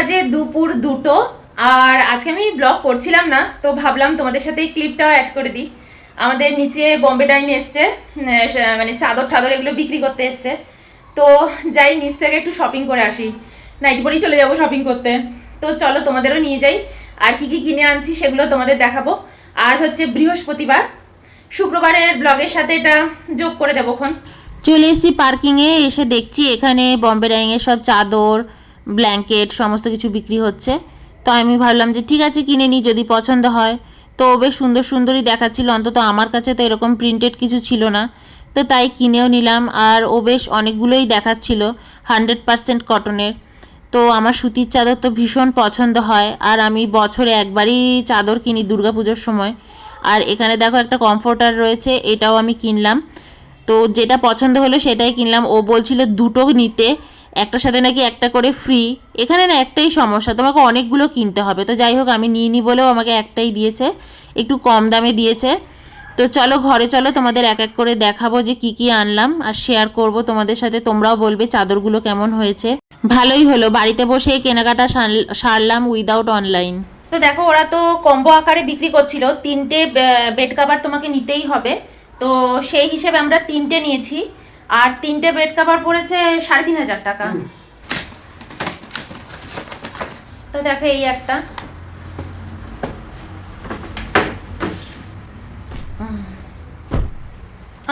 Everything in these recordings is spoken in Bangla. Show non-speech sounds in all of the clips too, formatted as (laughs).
বাজে দুপুর দুটো। আর আজকে আমি ব্লগ করছিলাম না, তো ভাবলাম তোমাদের সাথে এই ক্লিপটাও অ্যাড করে দিই। আমাদের নিচে বম্বে ডাইন এসছে মানে চাদর ঠাদর এগুলো বিক্রি করতে এসছে। তো যাই, নিচ থেকে একটু শপিং করে আসি। নাইট পরেই চলে যাব শপিং করতে। তো চলো তোমাদেরও নিয়ে যাই। আর কি কি কিনে আনছি সেগুলো তোমাদের দেখাবো। আজ হচ্ছে বৃহস্পতিবার। শুক্রবারের ব্লগের সাথে এটা যোগ করে দেবো খন চলে এসেছি পার্কিংয়ে এসে দেখছি এখানে বম্বে ডাইংয়ের সব চাদর ব্ল্যাঙ্কেট, সমস্ত কিছু বিক্রি হচ্ছে। তো আমি ভাবলাম যে ঠিক আছে, কিনে নিই যদি পছন্দ হয়। তো বেশ সুন্দর সুন্দরই দেখাচ্ছিল। অন্তত আমার কাছে তো এরকম প্রিন্টেড কিছু ছিল না। তো তাই কিনেও নিলাম। আর ও বেশ অনেকগুলোই দেখাচ্ছিল হান্ড্রেড পারসেন্ট কটনের তো আমার সুতির চাদর তো ভীষণ পছন্দ হয়। আর আমি বছরে একবারই চাদর কিনি দুর্গাপুজোর সময়। আর এখানে দেখো একটা কমফোর্টার রয়েছে, এটাও আমি কিনলাম। তো যেটা পছন্দ হলো সেটাই কিনলাম। ও বলছিল দুটো নিতে। একটার সাথে নাকি একটা করে ফ্রি এখানে না একটাই সমস্যা, তোমাকে অনেকগুলো কিনতে হবে। তো যাই হোক, আমি নিয়ে নি বলেও আমাকে একটাই দিয়েছে, একটু কম দামে দিয়েছে। তো চলো, ঘরে চলো, তোমাদের এক এক করে দেখাবো যে কি কি আনলাম আর শেয়ার করব তোমাদের সাথে। তোমরাও বলবে চাদরগুলো কেমন হয়েছে। ভালোই হলো, বাড়িতে বসে কেনাকাটা সারল- সারলাম উইদাউট অনলাইন তো দেখো, ওরা তো কম্বো আকারে বিক্রি করছিল। তিনটে বেড কাভার তোমাকে নিতেই হবে। তো সেই হিসেবে আমরা তিনটে নিয়েছি। আর তিনটে বেড কাভার পড়েছে সাড়ে তিন হাজার টাকা। তো দেখো এই একটা।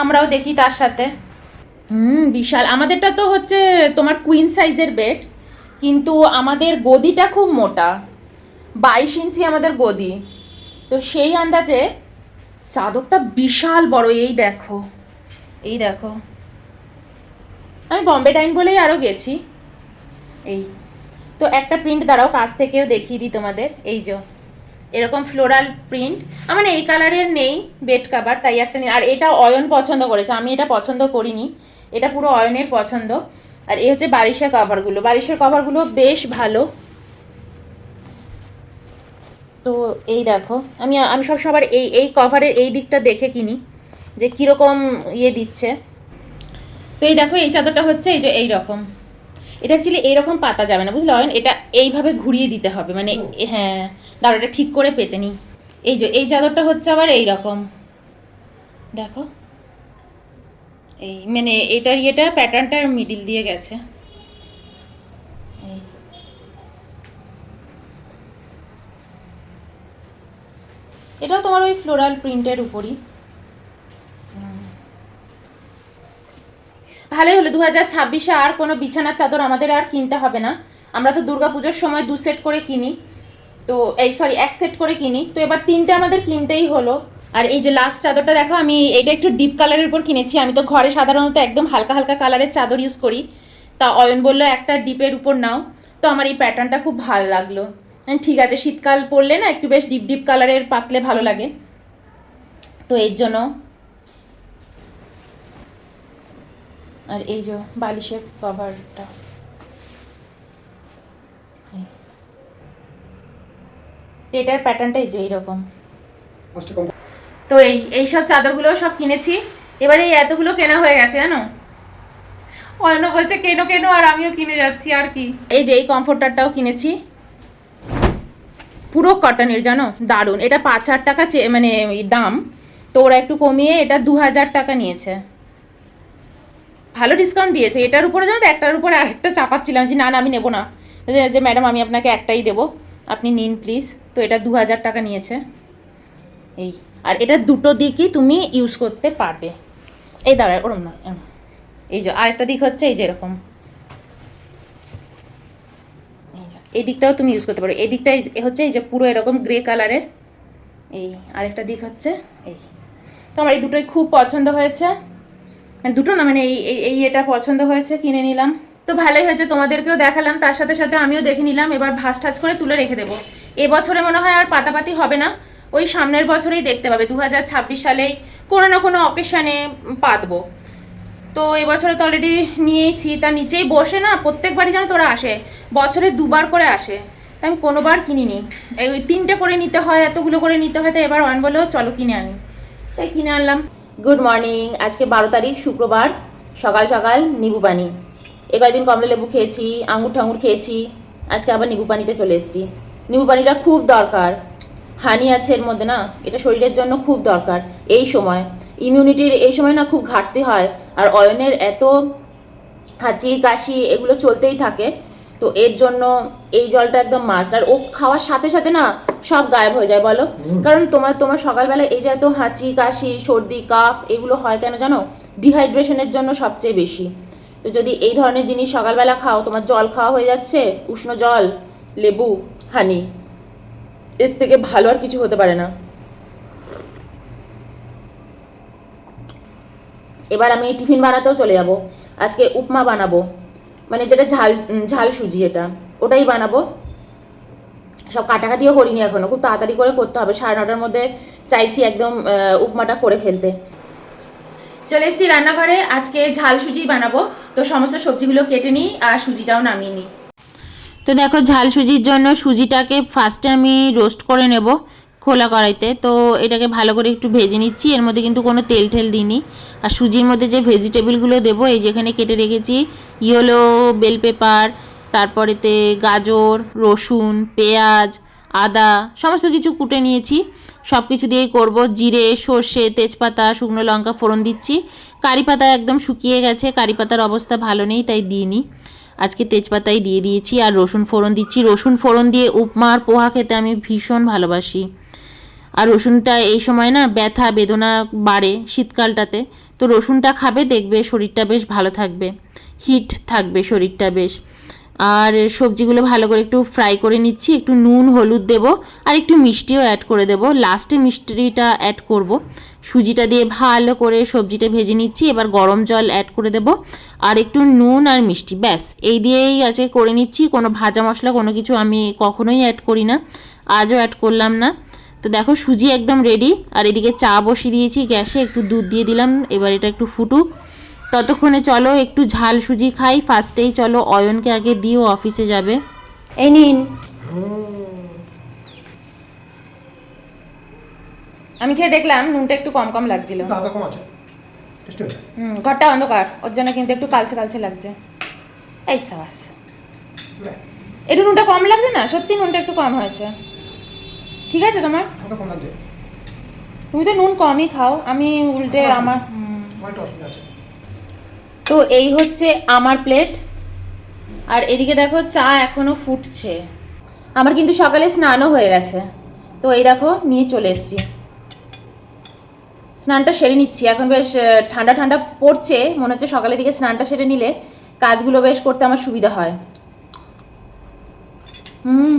আমরাও দেখি তার সাথে। হুম বিশাল। আমাদেরটা তো হচ্ছে তোমার কুইন সাইজের বেড কিন্তু আমাদের গদিটা খুব মোটা। বাইশ ইঞ্চি আমাদের গদি। তো সেই আন্দাজে চাদরটা বিশাল বড়। এই দেখো। এই দেখো। আমি বম্বে ডাইন বলেই আরও গেছি। এই। তো একটা প্রিন্ট দাঁড়াও, কাছ থেকেও দেখিয়ে দিই তোমাদের। এই যে, এরকম ফ্লোরাল প্রিন্ট আমার এই কালারের নেই বেড কাভার তাই একটা নেই। আর এটা অয়ন পছন্দ করেছে। আমি এটা পছন্দ করিনি। এটা পুরো অয়নের পছন্দ। আর এই হচ্ছে বারিশের কভারগুলো বারিশের কভারগুলো বেশ ভালো। তো এই দেখো, আমি আমি সব সবার এই এই কভারের এই দিকটা দেখে কিনি, যে কীরকম ইয়ে দিচ্ছে। তো এই দেখো এই চাদরটা হচ্ছে এই যে এই রকম এটা অ্যাকচুয়ালি এইরকম পাতা যাবে না বুঝলে অয়ন? এটা এইভাবে ঘুরিয়ে দিতে হবে মানে হ্যাঁ। দাঁড়ো এটা ঠিক করে পেতে নি। এই যে এই চাদরটা হচ্ছে আবার এই রকম দেখো। এই মানে এটার ইয়েটা প্যাটার্নটার মিডিল দিয়ে গেছে। এটাও তোমার ওই ফ্লোরাল প্রিন্টের উপরই। ভালোই হলো দু হাজার ছাব্বিশে আর কোনো বিছানার চাদর আমাদের আর কিনতে হবে না। আমরা তো দুর্গা পুজোর সময় দু সেট করে কিনি। তো এই সরি এক সেট করে কিনি। তো এবার তিনটে আমাদের কিনতেই হলো। আর এই যে লাস্ট চাদরটা দেখো, আমি এটা একটু ডিপ কালারের উপর কিনেছি। আমি তো ঘরে সাধারণত একদম হালকা হালকা কালারের চাদর ইউজ করি। তা অয়ন বলল, একটা ডিপের উপর নাও। তো আমার এই প্যাটার্নটা খুব ভালো লাগল। ঠিক আছে, শীতকাল পরলে না একটু বেশ ডিপ ডিপ কালারের পাতলে ভালো লাগে। তো এর জন্য আর এই যে বালিশের কভারটা এটার প্যাটার্নটা এই যে এইরকম। তো এই এই সব চাদরগুলো সব কিনেছি। এবারে এই এতগুলো কেনা হয়ে গেছে জানো? অন্য বলছে কেন কেনো আর আমিও কিনে যাচ্ছি আর কি? এই যে এই কমফোর্টারটাও কিনেছি। পুরো কটনের জানো? দারুণ। এটা পাঁচ হাজার টাকা মানে দাম। তো ওরা একটু কমিয়ে এটা দু হাজার টাকা নিয়েছে। ভালো ডিসকাউন্ট দিয়েছে। এটার উপরে জানো তো, একটার উপরে আরেকটা চাপাচ্ছিলাম যে, না না, আমি নেব না। যে ম্যাডাম, আমি আপনাকে একটাই দেবো। আপনি নিন প্লিজ তো এটা দু হাজার টাকা নিয়েছে। এই, আর এটা দুটো দিকই তুমি ইউজ করতে পারবে। এই দাঁড়ায় ওরম না এই যে, আরেকটা দিক হচ্ছে এই যে এরকম। এই দিকটাও তুমি ইউজ করতে পারো। এই দিকটা হচ্ছে এই যে পুরো এরকম গ্রে কালারের এই, আরেকটা দিক হচ্ছে এই। তো আমার এই দুটোই খুব পছন্দ হয়েছে। দুটো না মানে এই, এই- এটা পছন্দ হয়েছে, কিনে নিলাম। তো ভালোই হয়েছে, তোমাদেরকেও দেখালাম, তার সাথে সাথে আমিও দেখে নিলাম, এবার ভাস টাচ করে তুলে রেখে দেবো। এবছরে মনে হয় আর পাতাপাতি হবে না, ওই সামনের বছরেই দেখতে পাবে দু হাজার ছাব্বিশ সালেই কোনো না কোনো অকেশানে পাতবো। তো এবছরে তো অলরেডি নিয়েছি তার নিচেই বসে না, প্রত্যেকবারই যেন তোরা আসে, বছরে দুবার করে আসে, তা আমি কোনোবার কিনিনি। এই ওই তিনটে করে নিতে হয়, এতগুলো করে নিতে হয়, তো এবার অন বলেও চলো কিনে আনি। তাই কিনে আনলাম। গুড মর্নিং আজকে বারো তারিখ, শুক্রবার। সকাল সকাল নিবু পানি। এ কয়েকদিন কমলা লেবু খেয়েছি আঙুর ঠাঙুর খেয়েছি, আজকে আবার নিবু পানিতে চলে এসেছি। নিবু পানিটা খুব দরকার। হানি আছে এর মধ্যে না, এটা শরীরের জন্য খুব দরকার এই সময়। ইমিউনিটির এই সময় না খুব ঘাটতি হয়, আর অয়নের এত হাঁচি, কাশি, এগুলো চলতেই থাকে। তো এর জন্য এই জলটা একদম মাস্ট আর ও খাওয়ার সাথে সাথে না সব গায়েব হয়ে যায় বলো? কারণ তোমার তোমার সকালবেলা এই যে এত হাঁচি কাশি সর্দি কাফ এগুলো হয় কেন জানো? ডিহাইড্রেশনের জন্য সবচেয়ে বেশি। তো যদি এই ধরনের জিনিস সকালবেলা খাও তোমার জল খাওয়া হয়ে যাচ্ছে উষ্ণ জল লেবু হানি এর থেকে ভালো আর কিছু হতে পারে না। এবার আমি টিফিন বানাতেও চলে যাব। আজকে উপমা বানাবো। মানে যেটা ঝাল ঝাল সুজি এটা, ওটাই বানাবো। সব কাটাকাটিও করিনি এখনও, খুব তাড়াতাড়ি করে করতে হবে। সাড়ে নটার মধ্যে চাইছি একদম উপমাটা করে ফেলতে। চলে এসেছি রান্নাঘরে, আজকে ঝাল সুজি বানাবো। তো সমস্ত সবজিগুলো কেটে নিই আর সুজিটাও নামিয়ে নিই। তো দেখো, ঝাল সুজির জন্য সুজিটাকে ফার্স্টে আমি রোস্ট করে নেব। খোলা কড়াইতে। তো এটাকে ভালো করে একটু ভেজে নিচ্ছি। এর মধ্যে কিন্তু কোনো তেল ঠেল দিইনি। আর সুজির মধ্যে যে ভেজিটেবলগুলো দেবো, এই যেখানে কেটে রেখেছি, ইয়েলো বেল পেপার, তারপরেতে গাজর, রসুন, পেঁয়াজ, আদা, সমস্ত কিছু কুটে নিয়েছি। সব কিছু দিয়েই করব। জিরে, সর্ষে, তেজপাতা, শুকনো লঙ্কা ফোড়ন দিচ্ছি। কারি পাতা একদম শুকিয়ে গেছে। কারি পাতার অবস্থা ভালো নেই, তাই দিইনি। আজকে তেজপাতাই দিয়ে দিয়েছি আর রসুন ফোড়ন দিচ্ছি। রসুন ফোড়ন দিয়ে উপমা আর পোহা খেতে আমি ভীষণ ভালোবাসি। আর রসুনটা এই সময় না ব্যথা, বেদনা বাড়ে শীতকালটাতে। তো রসুনটা খাবে, দেখবে শরীরটা বেশ ভালো থাকবে। হিট থাকবে শরীরটা বেশ। আর সবজিগুলো ভালো করে একটু ফ্রাই করে নিচ্ছি, একটু নুন, হলুদ দেব, আর একটু মিষ্টিও অ্যাড করে দেব। লাস্টে মিষ্টিটা অ্যাড করব। সুজিটা দিয়ে ভালো করে সবজিটা ভেজে নিচ্ছি, এবার গরম জল অ্যাড করে দেব। আর একটু নুন আর মিষ্টি, ব্যাস। এই দিয়েই আছে করে নিচ্ছি, কোনো ভাজা মশলা, কোনো কিছু আমি কখনোই অ্যাড করি না। আজও অ্যাড করলাম না। তো দেখো, সুজি একদম রেডি আর এদিকে চা বসিয়ে দিয়েছি গ্যাসে, একটু দুধ দিয়ে দিলাম, এবার এটা একটু ফুটুক। ততক্ষণে চলো একটু ঝাল সুজি খাই ফার্স্টেই চলো অয়নকে আগে দিও অফিসে যাবে। এই নিন। আমি খেয়ে দেখলাম নুনটা একটু কম কম লাগছিল। হুম ঘরটা অন্ধকার ওর জন্য কিন্তু একটু কালচে কালচে লাগছে। এই সাবাস। একটু নুনটা কম লাগছে না? সত্যি নুনটা একটু কম হয়েছে। ঠিক আছে তোমার? তুমি তো নুন কমই খাও আমি উল্টে আমার। অসুবিধা আছে। তো এই হচ্ছে আমার প্লেট। আর এদিকে দেখো চা এখনও ফুটছে। আমার কিন্তু সকালে স্নানও হয়ে গেছে। তো এই দেখো নিয়ে চলে এসেছি। স্নানটা সেরে নিচ্ছি। এখন বেশ ঠান্ডা ঠান্ডা পড়ছে। মনে হচ্ছে সকালের দিকে স্নানটা সেরে নিলে কাজগুলো বেশ করতে আমার সুবিধা হয়। হুম,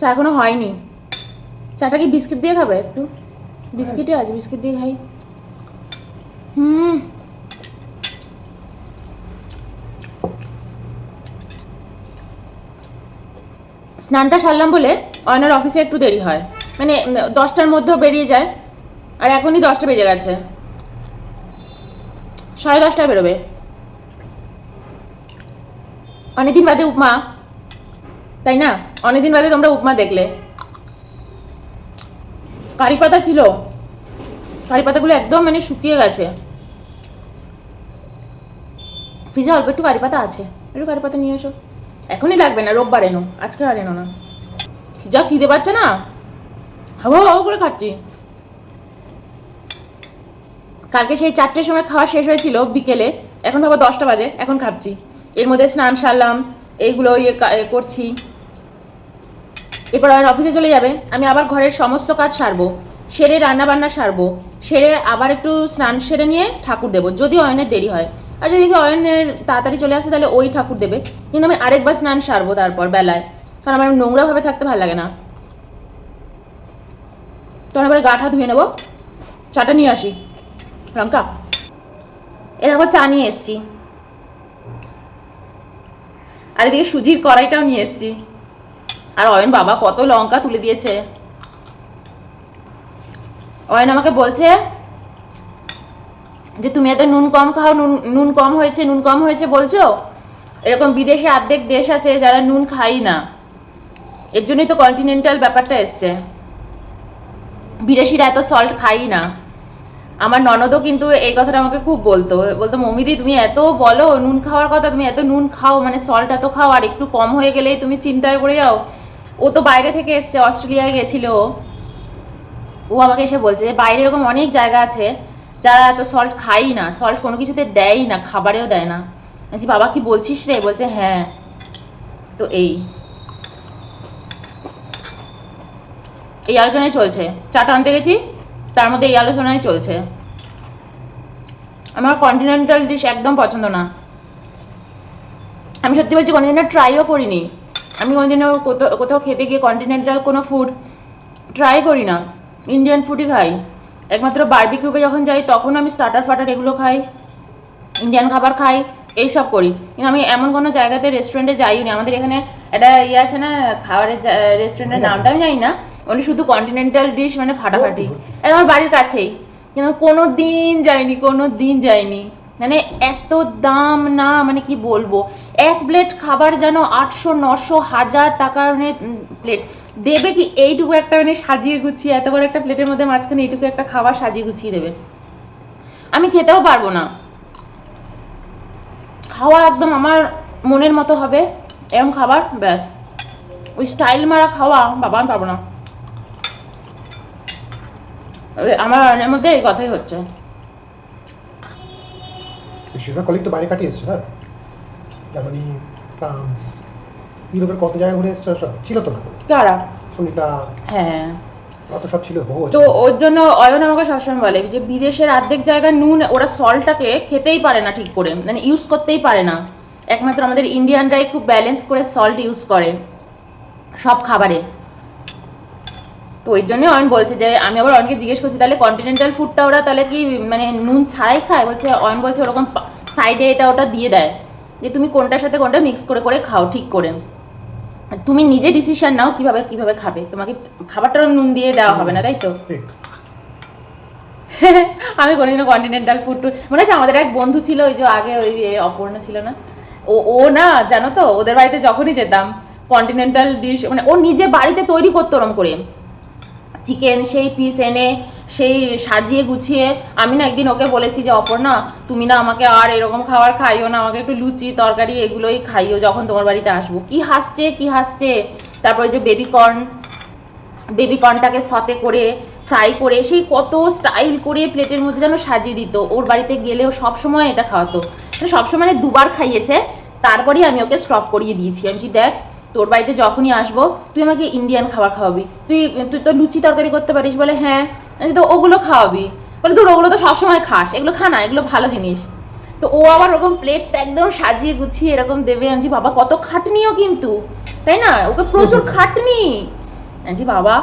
চা এখনও হয়নি। চাটা কি বিস্কিট দিয়ে খাবে একটু? বিস্কিটে আছে, বিস্কিট দিয়ে খাই। হুম। স্নানটা সারলাম বলে অয়নার অফিসে একটু দেরি হয়। মানে দশটার মধ্যেও বেরিয়ে যায়। আর এখনই দশটা বেজে গেছে। সাড়ে দশটায় বেরোবে। অনেকদিন বাদে উপমা। তাই না? অনেকদিন বাদে তোমরা উপমা দেখলে। কারি পাতা ছিল। কারি পাতাগুলো একদম মানে শুকিয়ে গেছে। ফ্রিজে অল্প একটু কারি পাতা আছে। একটু কারি পাতা নিয়ে এসো। এখনই লাগবে না, রোববার এনো। আজকে আর এনো না। যা খিদে পাচ্ছে না? হাবো হাবো করে খাচ্ছি। কালকে সেই চারটের সময় খাওয়া শেষ হয়েছিল বিকেলে। এখন ভাবো দশটা বাজে, এখন খাচ্ছি। এর মধ্যে স্নান সারলাম, এইগুলো ইয়ে করছি। এরপর আর অফিসে চলে যাবে। আমি আবার ঘরের সমস্ত কাজ সারবো। সেরে রান্না বান্না সারবো। সেরে আবার একটু স্নান সেরে নিয়ে ঠাকুর দেবো। যদি অয়নের দেরি হয়। আর যদি দেখি অয়নের তাড়াতাড়ি চলে আসে, তাহলে ওই ঠাকুর দেবে। কিন্তু আমি আরেকবার স্নান সারবো তারপর, বেলায়। কারণ আমার নোংরাভাবে থাকতে ভালো লাগে না। তখন আবার গাঠা ধুয়ে নেব। চাটা নিয়ে আসি। লঙ্কা। এ দেখো, চা নিয়ে এসছি। আর এদিকে সুজির কড়াইটাও নিয়ে এসছি। আর অয়ন বাবা কত লঙ্কা তুলে দিয়েছে। অয়ন আমাকে বলছে যে তুমি এত নুন কম খাও, নুন নুন কম হয়েছে, নুন কম হয়েছে বলছো? এরকম বিদেশে অর্ধেক দেশ আছে যারা নুন খাই না। এর জন্যই তো কন্টিনেন্টাল ব্যাপারটা এসছে। বিদেশিরা এত সল্ট খাই না। আমার ননদও কিন্তু এই কথাটা আমাকে খুব বলতো। বলতো মমিদি তুমি এত বলো নুন খাওয়ার কথা, তুমি এত নুন খাও মানে সল্ট এত খাও, আর একটু কম হয়ে গেলেই তুমি চিন্তায় পড়ে যাও। ও তো বাইরে থেকে এসছে, অস্ট্রেলিয়ায় গেছিল ও। আমাকে এসে বলছে বাইরে এরকম অনেক জায়গা আছে যারা এত সল্ট খাই না সল্ট কোনো কিছুতে দেয়ই না খাবারেও দেয় না। বলছি, বাবা কি বলছিস রে? বলছে হ্যাঁ। তো এই। এই আলোচনায় চলছে। চাটা আনতে গেছি তার মধ্যে এই আলোচনায় চলছে। আমার কন্টিনেন্টাল ডিশ একদম পছন্দ না। আমি সত্যি বলছি কোনোদিনও ট্রাইও করিনি। আমি কোনোদিনও কোথাও কোথাও খেতে গিয়ে কন্টিনেন্টাল কোনো ফুড ট্রাই করি না। ইন্ডিয়ান ফুডই খাই। একমাত্র বার্বিকিউবে যখন যাই তখন আমি স্টার্টার ফাটার এগুলো খাই ইন্ডিয়ান খাবার খাই এই সব করি। কিন্তু আমি এমন কোনো জায়গাতে রেস্টুরেন্টে যাইনি আমাদের এখানে একটা ইয়ে আছে না খাবারের রেস্টুরেন্টের নামটা আমি জানি না। উনি শুধু কন্টিনেন্টাল ডিশ মানে ফাটাফাটি। আমার বাড়ির কাছেই। কিন্তু কোনো দিন যাইনি কোনো দিন যাইনি। মানে এত দাম না মানে কি বলব? এক প্লেট খাবার যেন আটশো, নশো, হাজার টাকার মানে প্লেট দেবে কি? এইটুকু একটা মানে সাজিয়ে গুছিয়ে, এত বড় একটা প্লেটের মধ্যে মাঝখানে এইটুকু একটা খাবার সাজিয়ে গুছিয়ে দেবে। আমি খেতেও পারব না। খাওয়া একদম আমার মনের মতো হবে। এরকম খাবার, ব্যাস। ওই স্টাইল মারা খাওয়া, বাবা, আমি পারব না। আমার মধ্যে এই কথাই হচ্ছে। বেশিরভাগ কলিগ তো বাইরে কাটিয়ে এসছে না? জার্মানি ফ্রান্স ইউরোপের কত জায়গা ঘুরে এসছে সব? ছিল তো না কারা সুনিতা? হ্যাঁ। অত সব ছিল তো ওর জন্য অয়ন আমাকে সবসময় বলে যে বিদেশের অর্ধেক জায়গায় নুন ওরা সল্টটাকে খেতেই পারে না ঠিক করে। মানে ইউজ করতেই পারে না। একমাত্র আমাদের ইন্ডিয়ানরাই খুব ব্যালেন্স করে সল্ট ইউজ করে সব খাবারে। তো ওই জন্যই অয়ন বলছে যে আমি আবার অয়নকে জিজ্ঞেস করছি তাহলে কন্টিনেন্টাল ফুডটা ওরা তাহলে কি মানে নুন ছাড়াই খায়? বলছে অয়ন বলছে ওরকম সাইডে এটা ওটা দিয়ে দেয় যে তুমি কোনটার সাথে কোনটা মিক্স করে করে খাও ঠিক করে। তুমি নিজে ডিসিশন নাও কীভাবে কীভাবে খাবে। তোমাকে খাবারটা নুন দিয়ে দেওয়া হবে না তাই তো? (laughs) আমি কোনোদিনও কন্টিনেন্টাল ফুড টু মনে আছে আমাদের এক বন্ধু ছিল ওই যে আগে ওই অপর্ণা ছিল না? ও ও না জানো তো ওদের বাড়িতে যখনই যেতাম কন্টিনেন্টাল ডিশ মানে ও নিজে বাড়িতে তৈরি করতো ওরম করে। চিকেন সেই পিস এনে, সেই সাজিয়ে গুছিয়ে, আমি না একদিন ওকে বলেছি যে, অপর্ণা, তুমি না আমাকে আর এরকম খাবার খাইও না, আমাকে একটু লুচি, তরকারি এগুলোই খাইও যখন তোমার বাড়িতে আসব। কি হাসছে কি হাসছে? তারপরে যে বেবিকর্ন বেবিকর্নটাকে সতে করে ফ্রাই করে, সেই কত স্টাইল করে প্লেটের মধ্যে যেন সাজিয়ে দিত। ওর বাড়িতে গেলেও সব সময় এটা খাওয়াতো। সবসময় মানে দুবার খাইয়েছে, তারপরেই আমি ওকে স্টপ করিয়ে দিয়েছি। আমি দেখ তোর বাড়িতে যখনই আসব তুই আমাকে ইন্ডিয়ান খাবার খাওয়াবি। তুই তুই তো লুচি তরকারি করতে পারিস বলে হ্যাঁ তো ওগুলো খাওয়াবি। বলে তোর ওগুলো তো সবসময় খাস এগুলো খা না এগুলো ভালো জিনিস। তো ও আবার ওরকম প্লেটটা একদম সাজিয়ে গুছিয়ে এরকম দেবে আমি বাবা কত খাটনিও কিন্তু। তাই না? ওকে প্রচুর খাটনি। আমি বাবা।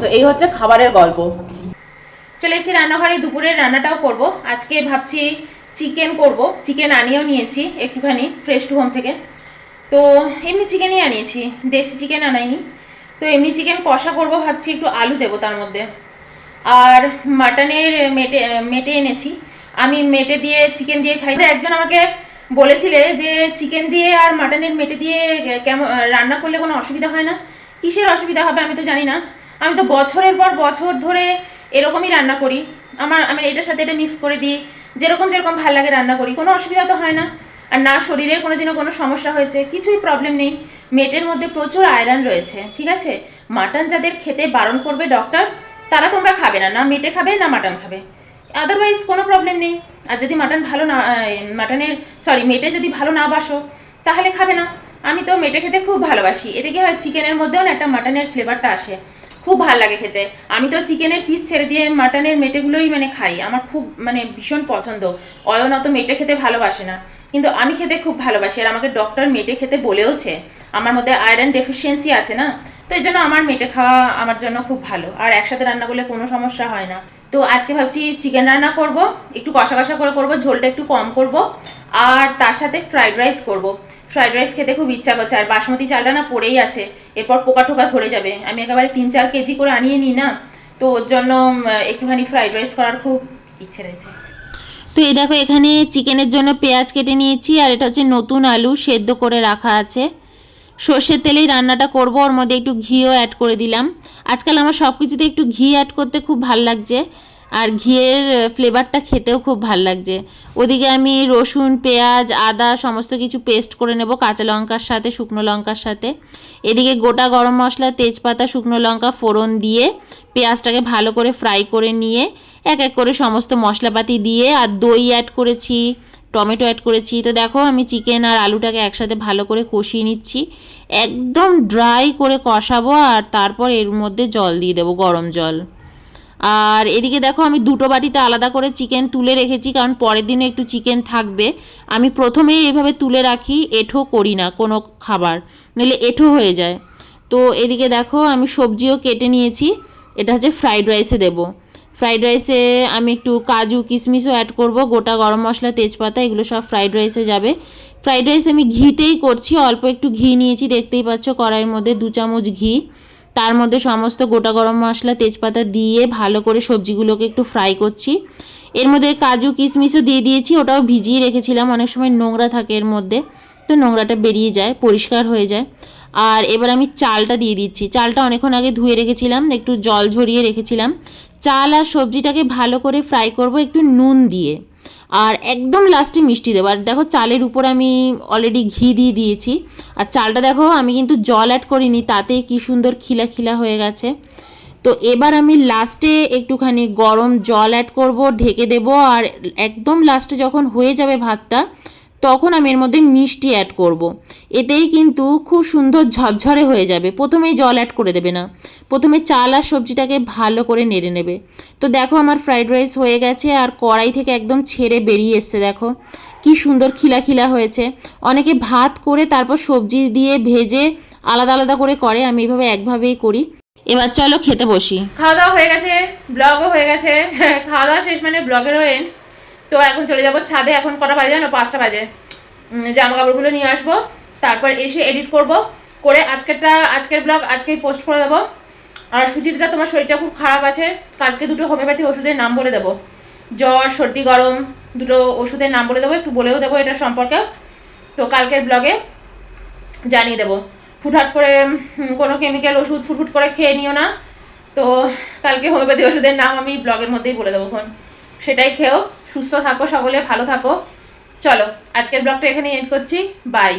তো এই হচ্ছে খাবারের গল্প। চলে এসেছি রান্নাঘরে দুপুরের রান্নাটাও করব। আজকে ভাবছি চিকেন করব। চিকেন আনিয়েও নিয়েছি একটুখানি ফ্রেশ টু হোম থেকে। তো এমনি চিকেনই আনিয়েছি, দেশি চিকেন আনাইনি। তো এমনি চিকেন কষা করব, ভাবছি একটু আলু দেবো তার মধ্যে। আর মাটনের মেটে মেটে এনেছি। আমি মেটে দিয়ে চিকেন দিয়ে খাই। একজন আমাকে বলেছিলে যে চিকেন দিয়ে আর মাটনের মেটে দিয়ে কেমন, রান্না করলে কোনো অসুবিধা হয় না। কিসের অসুবিধা হবে আমি তো জানি না। আমি তো বছরের পর বছর ধরে এরকমই রান্না করি। আমার, আমি এটার সাথে এটা মিক্স করে দিই। যেরকম যেরকম ভালো লাগে রান্না করি। কোনো অসুবিধা তো হয় না। আর না শরীরের কোনোদিনও কোনো সমস্যা হয়েছে, কিছুই প্রবলেম নেই। মেটের মধ্যে প্রচুর আয়রন রয়েছে, ঠিক আছে? মাটন যাদের খেতে বারণ করবে ডক্টর তারা তোমরা খাবে না না মেটে খাবে, না মাটন খাবে। আদারওয়াইজ কোনো প্রবলেম নেই। আর যদি মাটন ভালো না মাটনের সরি মেটে যদি ভালো না বাসো, তাহলে খাবে না। আমি তো মেটে খেতে খুব ভালোবাসি। এতে কি হয় চিকেনের মধ্যেও না একটা মাটনের ফ্লেভারটা আসে। খুব ভালো লাগে খেতে। আমি তো চিকেনের পিস ছেড়ে দিয়ে মাটনের মেটেগুলোই মানে খাই। আমার খুব মানে ভীষণ পছন্দ। অয়ন অত মেটে খেতে ভালোবাসে না। কিন্তু আমি খেতে খুব ভালোবাসি আর আমাকে ডক্টর মেটে খেতে বলেওছে। আমার মধ্যে আয়রন ডেফিসিয়েন্সি আছে না? তো এই জন্য আমার মেটে খাওয়া আমার জন্য খুব ভালো। আর একসাথে রান্না করলে কোনো সমস্যা হয় না। তো আজকে ভাবছি চিকেন রান্না করব, একটু কষা কষা করে করব, ঝোলটা একটু কম করব। আর তার সাথে ফ্রাইড রাইস করব। ফ্রাইড রাইস খেতে খুব ইচ্ছা করছে। আর বাসমতি চালটা না পড়েই আছে। এরপর পোকা টোকা ধরে যাবে। আমি একেবারে তিন চার কেজি করে আনিয়ে নিই না, তো ওর জন্য একটুখানি ফ্রাইড রাইস করার খুব ইচ্ছে রয়েছে। তো এই দেখো, এখানে চিকেনের জন্য পেঁয়াজ কেটে নিয়েছি, আর এটা হচ্ছে নতুন আলু সেদ্ধ করে রাখা আছে। সর্ষের তেলেই রান্নাটা করব, ওর মধ্যে একটু ঘিও অ্যাড করে দিলাম। আজকাল আমার সব কিছুতে একটু ঘি অ্যাড করতে খুব ভালো লাগছে। আর ঘিয়ের ফ্লেভারটা খেতেও খুব ভালো লাগছে। ওদিকে আমি রসুন, পেঁয়াজ, আদা সমস্ত কিছু পেস্ট করে নেব কাঁচা লঙ্কার সাথে, শুকনো লঙ্কার সাথে। এদিকে গোটা গরম মশলা, তেজপাতা, শুকনো লঙ্কা ফোড়ন দিয়ে পেঁয়াজটাকে ভালো করে ফ্রাই করে নিয়ে এক এক করে সমস্ত মশলাপাতি দিয়ে আর দই অ্যাড করেছি, টমেটো অ্যাড করেছি। তো দেখো আমি চিকেন আর আলুটাকে একসাথে ভালো করে কষিয়ে নিচ্ছি। একদম ড্রাই করে কষাবো আর তারপর এর মধ্যে জল দিয়ে দেবো, গরম জল। আর এদিকে দেখো আমি দুটো বাটিতে আলাদা করে চিকেন তুলে রেখেছি, কারণ পরের দিনে একটু চিকেন থাকবে। আমি প্রথমেই এভাবে তুলে রাখি, এঁঠো করি না কোনো খাবার নইলে এঁঠো হয়ে যায়। তো এদিকে দেখো আমি সবজিও কেটে নিয়েছি, এটা হচ্ছে ফ্রাইড রাইসে দেবো। ফ্রাইড রাইসে আমি একটু কাজু, কিশমিশও অ্যাড করব, গোটা গরম মশলা, তেজপাতা, এগুলো সব ফ্রাইড রাইসে যাবে। ফ্রাইড রাইস আমি ঘিতেই করছি, অল্প একটু ঘি নিয়েছি, দেখতেই পাচ্ছ কড়াইয়ের মধ্যে দু চামচ ঘি। তার মধ্যে সমস্ত গোটা গরম মশলা তেজপাতা দিয়ে ভালো করে সবজিগুলোকে একটু ফ্রাই করছি। এর মধ্যে কাজু, কিশমিশও দিয়ে দিয়েছি, ওটাও ভিজিয়ে রেখেছিলাম, অনেক সময় নোংরা থাকে এর মধ্যে, তো নোংরাটা বেরিয়ে যায়, পরিষ্কার হয়ে যায়। আর এবার আমি চালটা দিয়ে দিচ্ছি, চালটা অনেকক্ষণ আগে ধুয়ে রেখেছিলাম, একটু জল ঝরিয়ে রেখেছিলাম। চাল আর সবজিটাকে ভালো করে ফ্রাই করব, একটু নুন দিয়ে। আর একদম লাস্টে মিষ্টি দেবো। আর দেখো চালের উপর আমি অলরেডি ঘি দিয়ে দিয়েছি। আর চালটা দেখো, আমি কিন্তু জল অ্যাড করিনি, তাতে কি সুন্দর খিলা খিলা হয়ে গেছে। তো এবার আমি লাস্টে একটুখানি গরম জল অ্যাড করব, ঢেকে দেব। আর একদম লাস্টে যখন হয়ে যাবে ভাতটা তখন আমি এর মধ্যে মিষ্টি অ্যাড করব। এতেই কিন্তু খুব সুন্দর ঝরঝরে হয়ে যাবে। প্রথমেই জল অ্যাড করে দেবে না। প্রথমে চাল আর সবজিটাকে ভালো করে নেড়ে নেবে। তো দেখো আমার ফ্রাইড রাইস হয়ে গেছে আর কড়াই থেকে একদম ছেড়ে বেরিয়ে এসছে, দেখো। কি সুন্দর খিলা খিলা হয়েছে। অনেকে ভাত করে তারপর সবজি দিয়ে ভেজে আলাদা আলাদা করে করে, আমি এইভাবে একভাবেই করি। এবার চলো খেতে বসি। খাওয়া দাওয়া হয়ে গেছে ব্লগও হয়ে গেছে। (laughs) খাওয়া দাওয়া শেষ মানে ব্লগেরও এন্ড তো এখন চলে যাব ছাদে, এখন কটা বাজে না পাঁচটা বাজে। জামা কাপড়গুলো নিয়ে আসব, তারপর এসে এডিট করব, করে আজকেরটা, আজকের ব্লগ আজকেই পোস্ট করে দেবো। আর সুচিত্রা তোমার শরীরটা খুব খারাপ আছে, কালকে দুটো হোমিওপ্যাথি ওষুধের নাম বলে দেবো। জ্বর, সর্দি, গরম, দুটো ওষুধের নাম বলে দেবো, একটু বলেও দেবো এটা সম্পর্কে। তো কালকের ব্লগে জানিয়ে দেবো। ফুটহাট করে কোনো কেমিক্যাল ওষুধ ফুটফুট করে খেয়ে নিও না। তো কালকে হোমিওপ্যাথি ওষুধের নাম আমি ব্লগের মধ্যেই বলে দেবো এখন। সেটাই খেও। সুস্থ থাকো সকলে ভালো থাকো। চলো আজকের ব্লগটা এখানেই এন্ড করছি। বাই